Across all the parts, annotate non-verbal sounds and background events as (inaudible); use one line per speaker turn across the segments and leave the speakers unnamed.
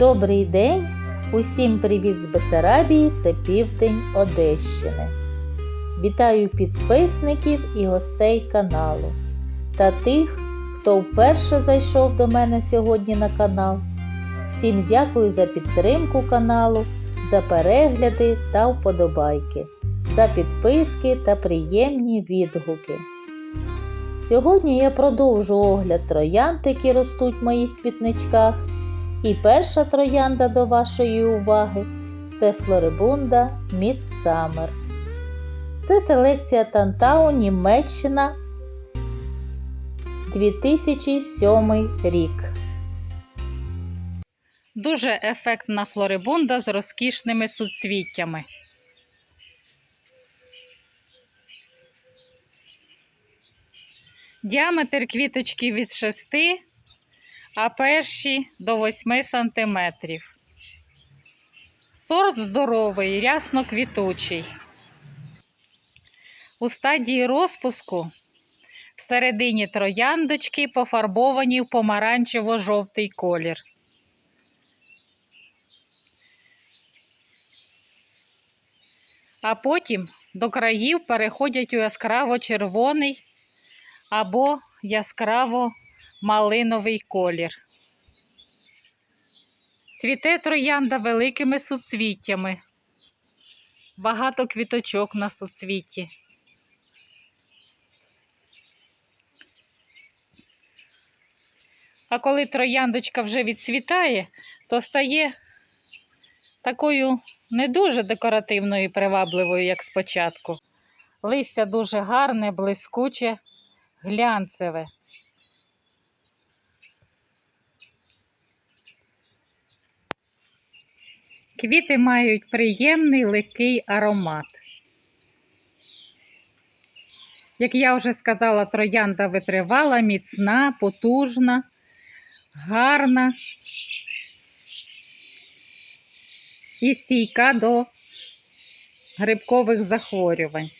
Добрий день! Усім привіт з Бесарабії, це південь Одещини. Вітаю підписників і гостей каналу та тих, хто вперше зайшов до мене сьогодні на канал. Всім дякую за підтримку каналу, за перегляди та вподобайки, за підписки та приємні відгуки. Сьогодні я продовжу огляд троянд, які ростуть в моїх квітничках. І перша троянда до вашої уваги це Флорибунда Мідсамер. Це селекція Тантау Німеччина 2007 рік.
Дуже ефектна флорибунда з розкішними суцвіттями. Діаметр квіточки від 6, а перші до 8 см. Сорт здоровий, рясно квітучий. У стадії розпуску всередині трояндочки пофарбовані в помаранчево-жовтий колір. а потім до країв переходять у яскраво червоний або яскраво малиновий колір. Цвіте троянда великими суцвіттями, багато квіточок на суцвітті. А коли трояндочка вже відцвітає, то стає такою не дуже декоративною і привабливою, як спочатку. Листя дуже гарне, блискуче, глянцеве. Квіти мають приємний легкий аромат. Як я вже сказала, троянда витривала, міцна, потужна, гарна і стійка до грибкових захворювань.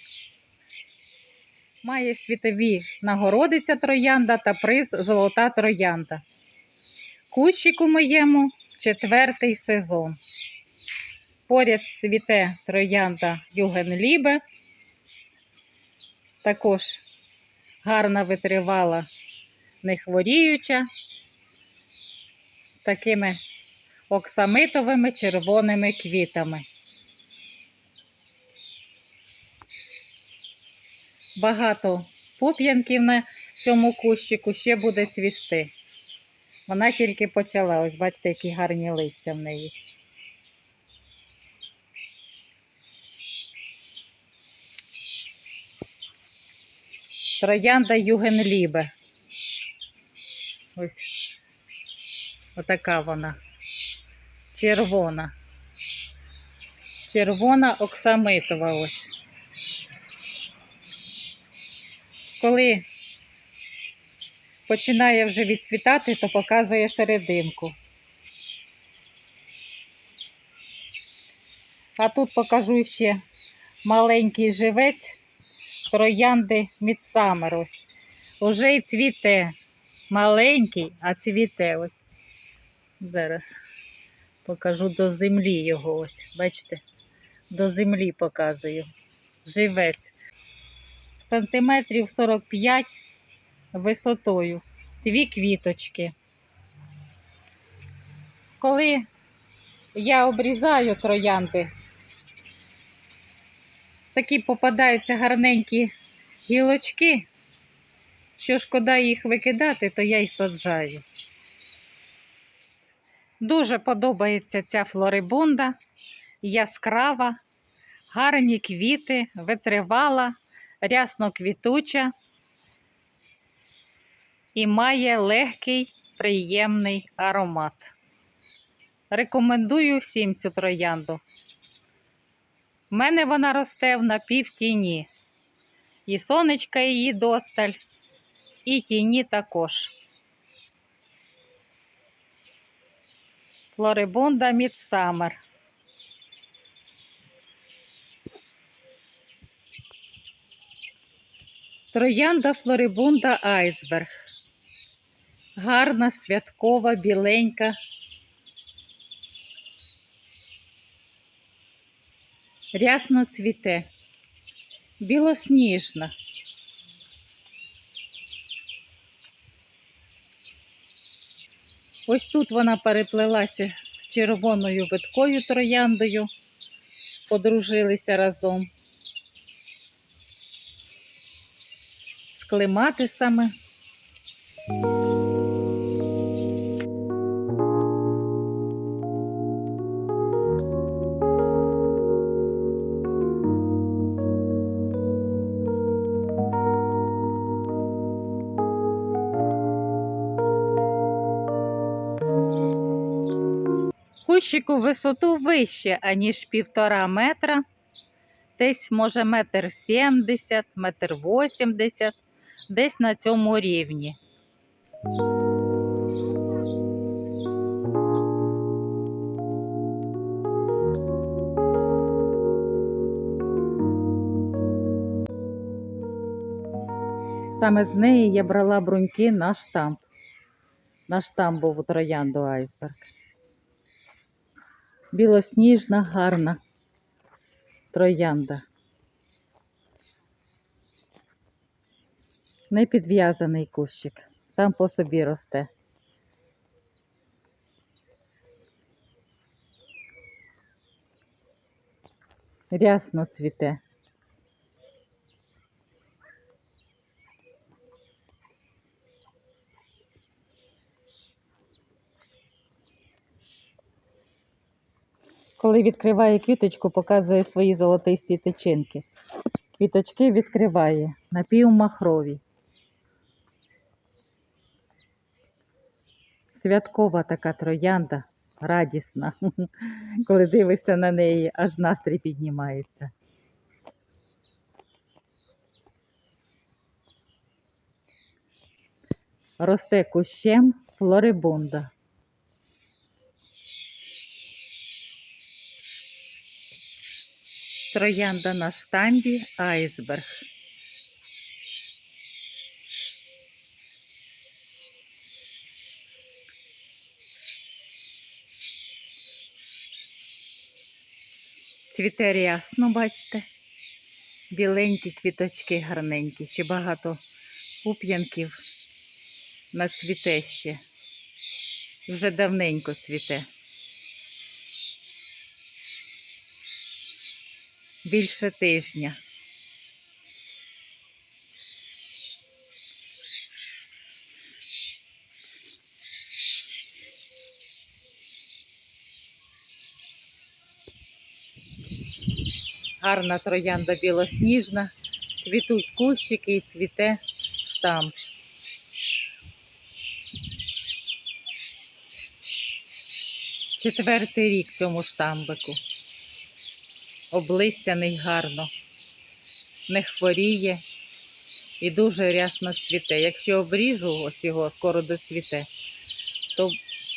Має світові нагороди ця троянда та приз Золота троянда. Кущику моєму четвертий сезон. Поряд цвіте троянда Югенлібе. Також гарна витривала, не хворіюча, з такими оксамитовими червоними квітами. Багато пуп'янків на цьому кущику ще буде цвісти. Вона тільки почала. Ось бачите, які гарні листя в неї. Троянда Югенлібе. Ось отака вона. Червона. Червона оксамитова ось. Коли починає вже відцвітати, то показує серединку. А тут покажу ще маленький живець троянди Мідсамер. Ось. Уже й цвіте. Маленький, а цвіте ось. Зараз покажу до землі його ось. Бачите? До землі показую. Живець. Сантиметрів 45 висотою. Дві квіточки. Коли я обрізаю троянди, такі попадаються гарненькі гілочки, що шкода їх викидати, то я й саджаю. Дуже подобається ця флорибунда, яскрава, гарні квіти, витривала, рясно квітуча і має легкий, приємний аромат. Рекомендую всім цю троянду. У мене вона росте в напівтіні. І сонечка її досталь, і тіні також. Флорибунда Мідсамер. Троянда Флорибунда Айсберг. Гарна, святкова, біленька. Рясно цвіте, білосніжна. Ось тут вона переплелася з червоною виткою трояндою, подружилися разом. З клематисами. Висоту вище, аніж півтора метра. Десь, може, метр сімдесят, метр восімдесят, десь на цьому рівні. Саме з неї я брала бруньки на штамп. На штамп був у троянду айсберг. Білосніжна, гарна троянда. Не підв'язаний кущик, сам по собі росте. Рясно цвіте. Коли відкриває квіточку, показує свої золотисті тичинки. Квіточки відкриває напівмахрові. Святкова така троянда, радісна. (laughs) Коли дивишся на неї, аж настрій піднімається. Росте кущем флорибунда. Троянда на штамбі айсберг. Цвіте рясно, бачите? Біленькі квіточки гарненькі, ще багато пуп'янків на цвіте ще. Вже давненько цвіте. Більше тижня. Гарна троянда білосніжна, цвітуть кущики і цвіте штамп. Четвертий рік цьому штамбику облистяний гарно, не хворіє і дуже рясно цвіте. Якщо обріжу ось його, скоро доцвіте, то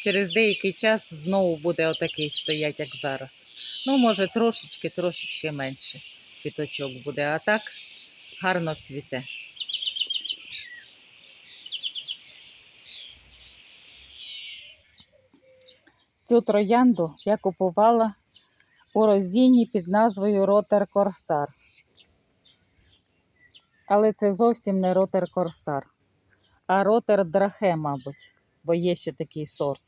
через деякий час знову буде отакий стоять, як зараз. Ну, може, трошечки, трошечки менше квіточок буде, а так гарно цвіте. Цю троянду я купувала у розіні під назвою Ротер Корсар. Але це зовсім не Ротер Корсар, а Ротер Драхе, мабуть, бо є ще такий сорт.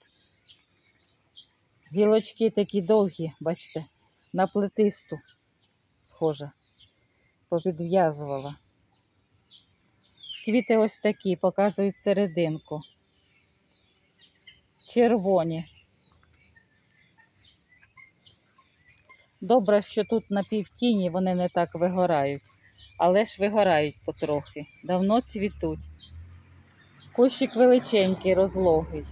Гілочки такі довгі, бачите, на плетисту схоже, попідв'язувала. Квіти ось такі, показують серединку. Червоні. Добре, що тут на півтіні вони не так вигорають, але ж вигорають потрохи. Давно цвітуть. Кущик величенький, розлогий.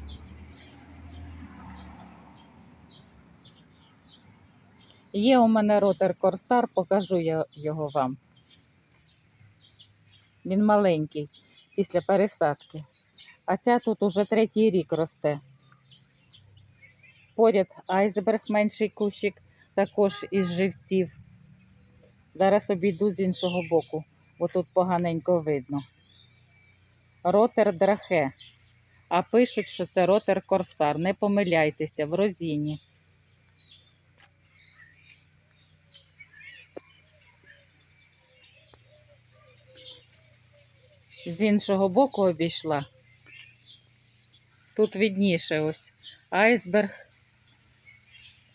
Є у мене ротер корсар, покажу я його вам. Він маленький після пересадки. А ця тут уже третій рік росте. Поряд айсберг менший кущик також із живців. Зараз обійду з іншого боку, бо тут поганенько видно. Ротер драхе. А пишуть, що це ротер корсар. Не помиляйтеся в розіні. З іншого боку обійшла. Тут відніше ось айсберг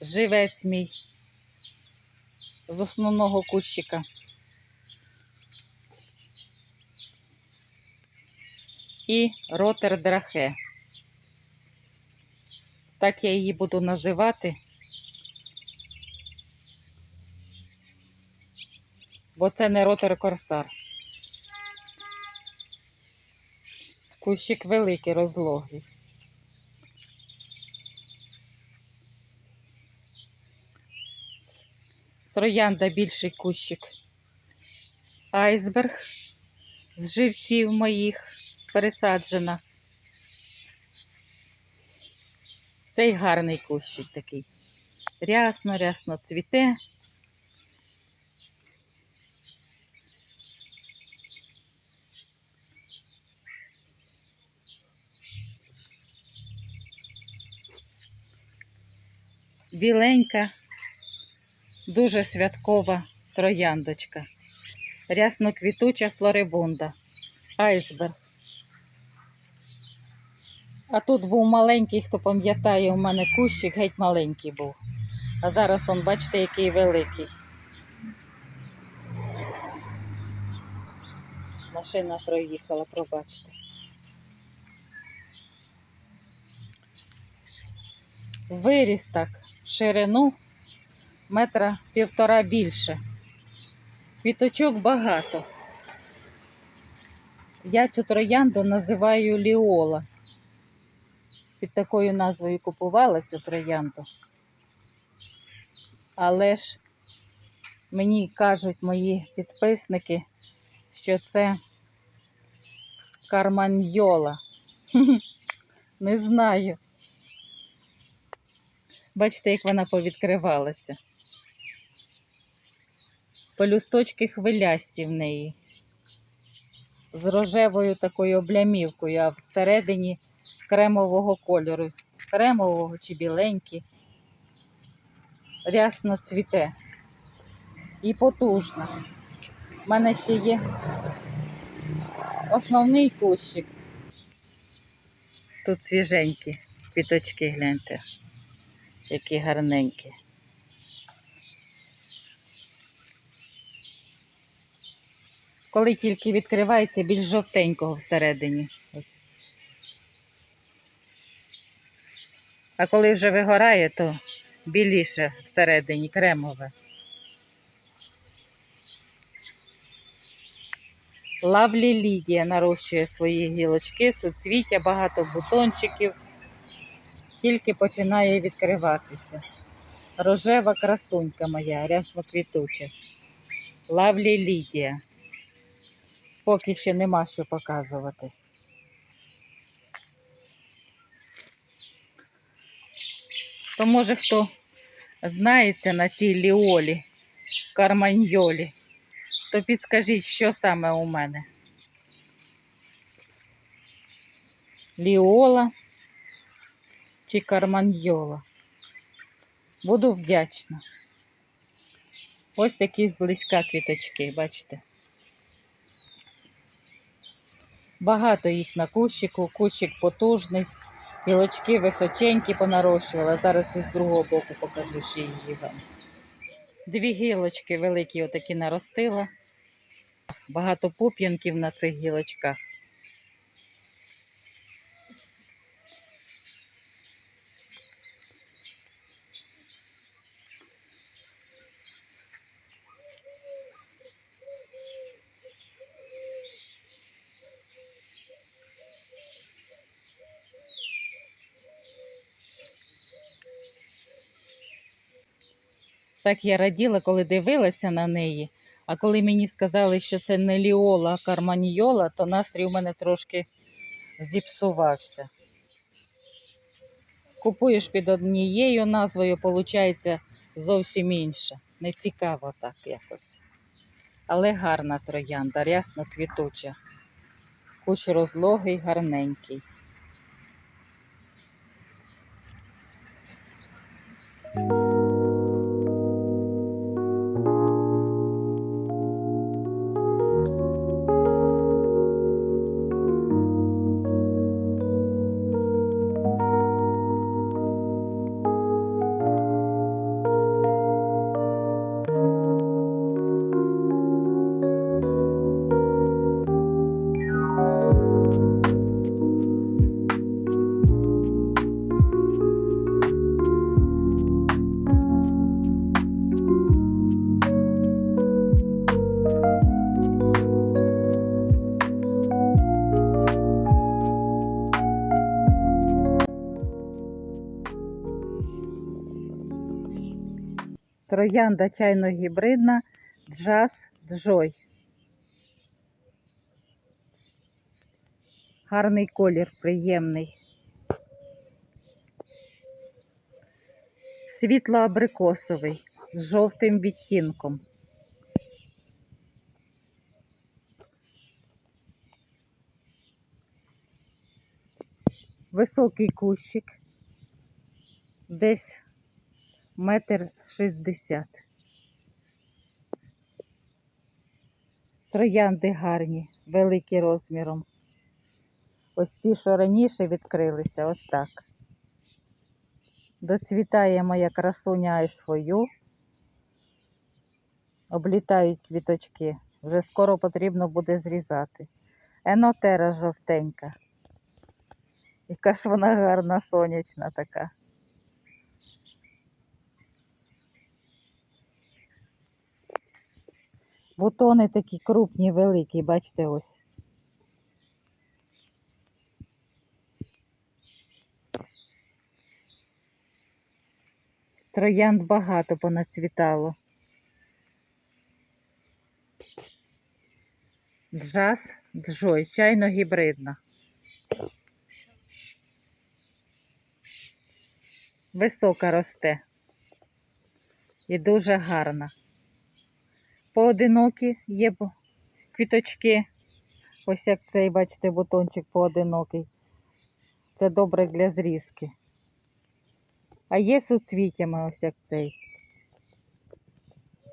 живець мій з основного кущика. І ротердрахе. Так я її буду називати. Бо це не ротер корсар. Кущик великий, розлогий. Троянда більший кущик. Айсберг з живців моїх пересаджена. Цей гарний кущик такий. Рясно, рясно цвіте. Біленька, дуже святкова трояндочка. Рясно квітуча флорибунда. Айсберг. А тут був маленький, хто пам'ятає, у мене кущик геть маленький був. А зараз он, бачите, який великий. Машина проїхала, пробачте. Виріс так в ширину метра півтора більше. Квіточок багато. Я цю троянду називаю Ліола. Під такою назвою купувала цю троянду. Але ж мені кажуть мої підписники, що це карманьйола. (laughs) Не знаю. Бачите, як вона повідкривалася. Пелюсточки хвилясті в неї. З рожевою такою облямівкою, а всередині кремового кольору. Кремового чи біленький. Рясно цвіте. І потужна. У мене ще є основний кущик. Тут свіженькі квіточки, гляньте, які гарненькі. Коли тільки відкривається більш жовтенького всередині. Ось. А коли вже вигорає, то біліше всередині, кремове. Лавлі Лідія нарощує свої гілочки, суцвіття, багато бутончиків, тільки починає відкриватися. Рожева красунька моя, рясно квітуча. Лавлі Лідія. Поки ще нема що показувати. То може хто знається на цій ліолі, карманьйолі, то підскажіть, що саме у мене. Ліола чи карманьйола. Буду вдячна. Ось такі зблизька квіточки, бачите? Багато їх на кущику, кущик потужний, гілочки височенькі понарощувала. Зараз із другого боку покажу ще її вам. Дві гілочки великі отакі наростила. Багато пуп'янків на цих гілочках. Так я раділа, коли дивилася на неї. А коли мені сказали, що це не ліола, а карманьйола, то настрій у мене трошки зіпсувався. Купуєш під однією назвою, виходить зовсім інше. Не цікаво так якось. Але гарна троянда, рясно квітуча. Кущ розлогий, гарненький. Троянда чайно-гібридна Джаз Джой. Гарний колір, приємний. Світло-абрикосовий з жовтим відтінком. Високий кущик, десь метр шістдесят. Троянди гарні, великі розміром. Ось ці, що раніше відкрилися, ось так. Доцвітає моя красуня і свою. Облітають квіточки. Вже скоро потрібно буде зрізати. Енотера жовтенька. Яка ж вона гарна, сонячна така. Бутони такі крупні, великі, бачите ось. Троянд багато понацвітало. Джаз, джой, чайно гібридна. Висока росте і дуже гарна. Поодинокі є квіточки. Ось як цей, бачите, бутончик поодинокий. Це добре для зрізки. А є суцвітями ось як цей.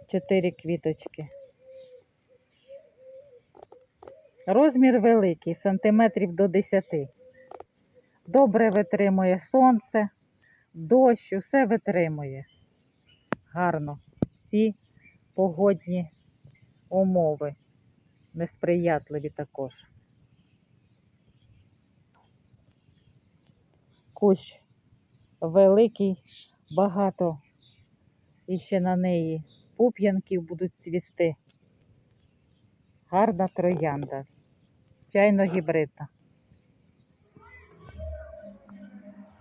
Чотири квіточки. Розмір великий, сантиметрів до 10. Добре витримує сонце, дощ, усе витримує. Гарно. Всі погодні умови. Несприятливі також. Кущ великий, багато і ще на неї пуп'янків будуть цвісти. Гарна троянда, чайно-гібридна.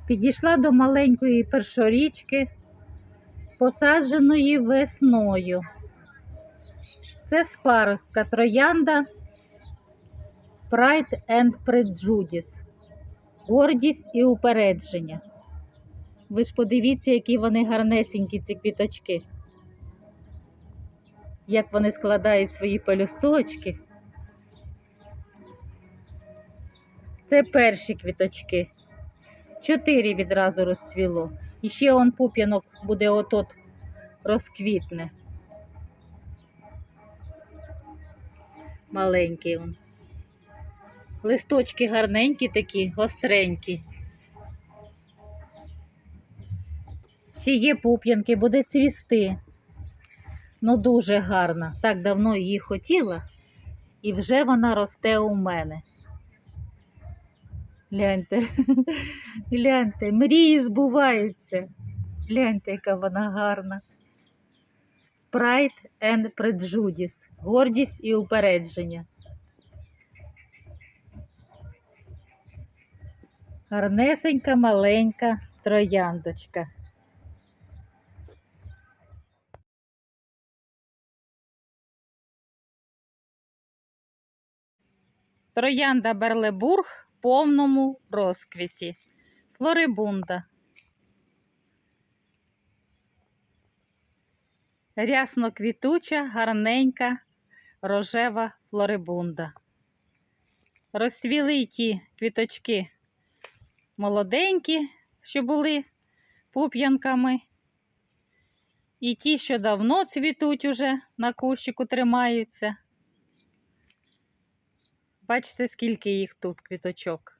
Підійшла до маленької першорічки, посадженої весною. Це спаростка троянда Pride and Prejudice. Гордість і упередження. Ви ж подивіться, які вони гарнесенькі, ці квіточки. Як вони складають свої пелюсточки. Це перші квіточки. Чотири відразу розцвіло. І ще он пуп'янок буде отот розквітне. Маленький он. Листочки гарненькі такі, гостренькі. Ще є пуп'янки, буде цвісти. Ну, дуже гарна. Так давно її хотіла, і вже вона росте у мене. Гляньте, (laughs) гляньте, мрії збуваються. Гляньте, яка вона гарна. Pride and Prejudice. Гордість і упередження. Гарнесенька маленька трояндочка. Троянда Берлебург в повному розквіті. Флорибунда. Рясно квітуча, гарненька, рожева флорибунда. Розцвіли ті квіточки молоденькі, що були пуп'янками. І ті, що давно цвітуть уже на кущику тримаються. Бачите, скільки їх тут квіточок.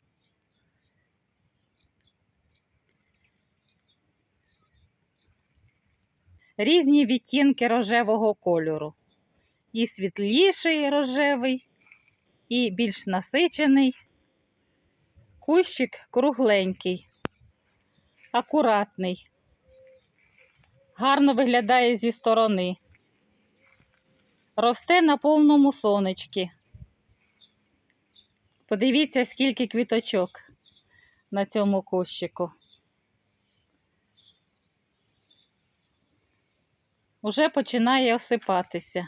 Різні відтінки рожевого кольору. І світліший рожевий, і більш насичений. Кущик кругленький, акуратний. Гарно виглядає зі сторони. Росте на повному сонечці. Подивіться, скільки квіточок на цьому кущику. Уже починає осипатися.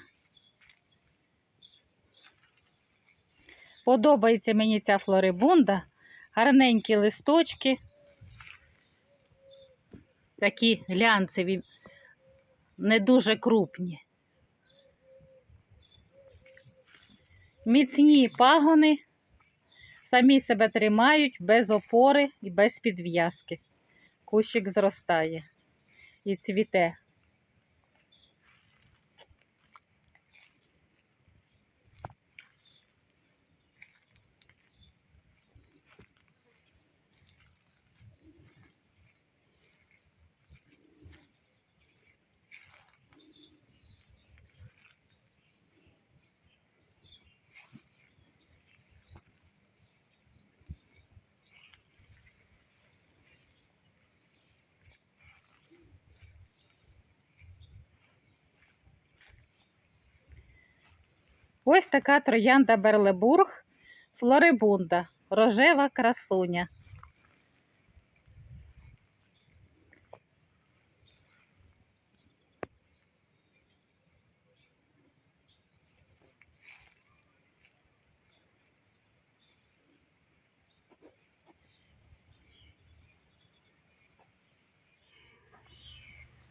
Подобається мені ця флорибунда, гарненькі листочки, такі глянцеві, не дуже крупні. Міцні пагони самі себе тримають без опори і без підв'язки. Кущик зростає і цвіте. Ось така троянда Берлебург, флорибунда, рожева красуня.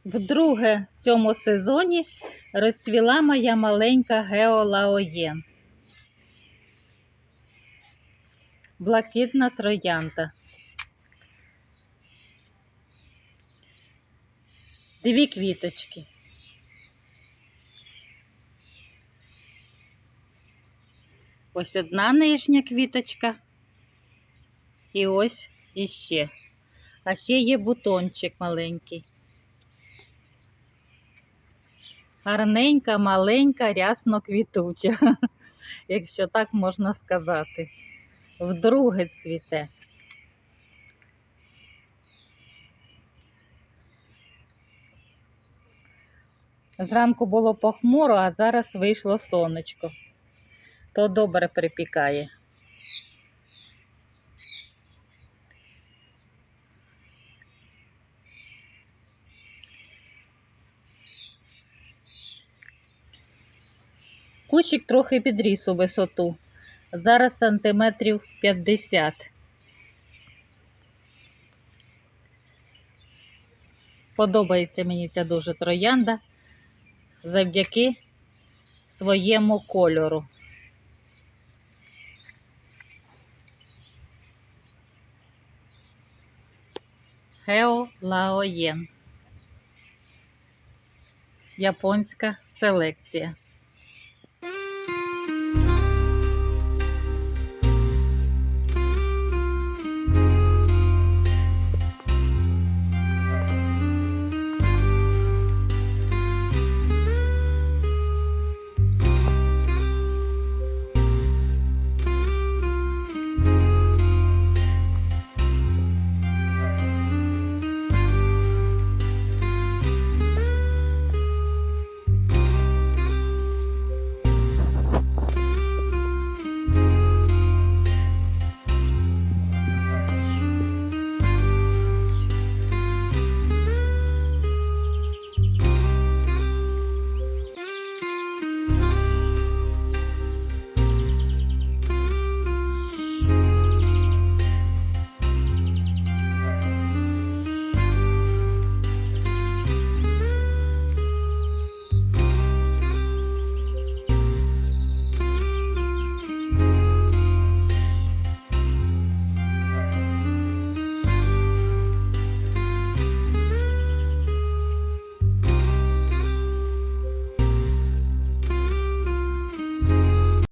Вдруге в цьому сезоні розцвіла моя маленька геолаоєн. Блакитна троянда. Дві квіточки. Ось одна нижня квіточка. І ось іще. А ще є бутончик маленький. Гарненька, маленька, рясно квітуча, (laughs) якщо так можна сказати. Вдруге цвіте. Зранку було похмуро, а зараз вийшло сонечко. То добре припікає. Кущик трохи підріс у висоту. Зараз сантиметрів 50. Подобається мені ця дуже троянда завдяки своєму кольору. Гео Лаоєн. Японська селекція.